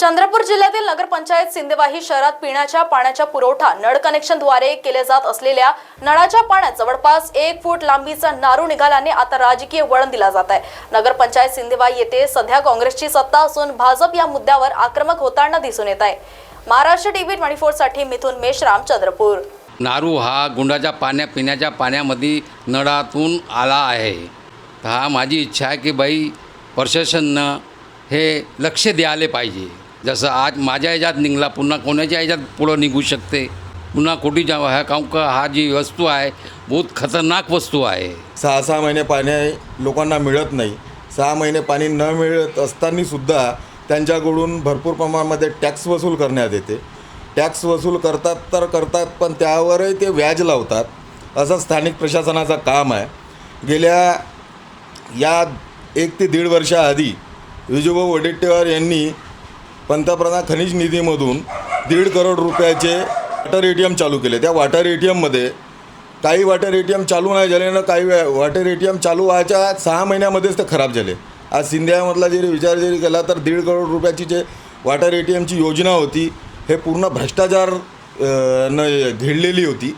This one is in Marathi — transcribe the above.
चंद्रपूर जिल्ह्यातील नगरपंचायत सिंदेवाही शहरात पिण्याच्या पाण्याचा पुरवठा नळ कनेक्शनद्वारे केले जात असलेल्या नळाच्या पाण्यात जवळपास एक फूट लांबीचा नारू निघाल्याने आता राजकीय वळण दिला जात आहे. नगरपंचायत सिंदेवाही येथे सध्या काँग्रेसची सत्ता असून भाजप या मुद्द्यावर आक्रमक होताना दिसून येत आहे. महाराष्ट्र टीव्ही ट्वेंटी फोरसाठी मिथून मेश्राम चंद्रपूर. नारू हा गुंडाच्या पाण्या पिण्याच्या पाण्यामध्ये नळातून आला आहे. हा माझी इच्छा आहे की बाई प्रशासनानं हे लक्ष द्यायला पाहिजे. जसं आज माझ्या ह्याच्यात निघला पुन्हा कोणाच्या ह्याच्यात पुढं निघू शकते? पुन्हा कोटी जा ह्या काऊन का हा जी वस्तू आहे बहुत खतरनाक वस्तू आहे. सहा सहा महिने पाणी लोकांना मिळत नाही. सहा महिने पाणी न मिळत असतानासुद्धा त्यांच्याकडून भरपूर प्रमाणामध्ये टॅक्स वसूल करण्यात येते. टॅक्स वसूल करतात तर करतात पण त्यावरही ते व्याज लावतात. असं स्थानिक प्रशासनाचं काम आहे. गेल्या या एक ते दीड वर्षाआधी विजूभाऊ वडेट्टीवार यांनी पंतप्रधान खनिज निधीमधून दीड करोड रुपयाचे वॉटर ए टी एम चालू केले. त्या वॉटर ए टी एममध्ये काही वॉटर ए टी एम चालू नाही झाले ना काही वे- वॉटर ए टी एम चालू व्हायच्या सहा महिन्यामध्येच ते खराब झाले. आज सिंधियामधला जरी विचार जरी केला तर दीड करोड रुपयाची जे वॉटर ए टी एमची योजना होती हे पूर्ण भ्रष्टाचार न घेडलेली होती.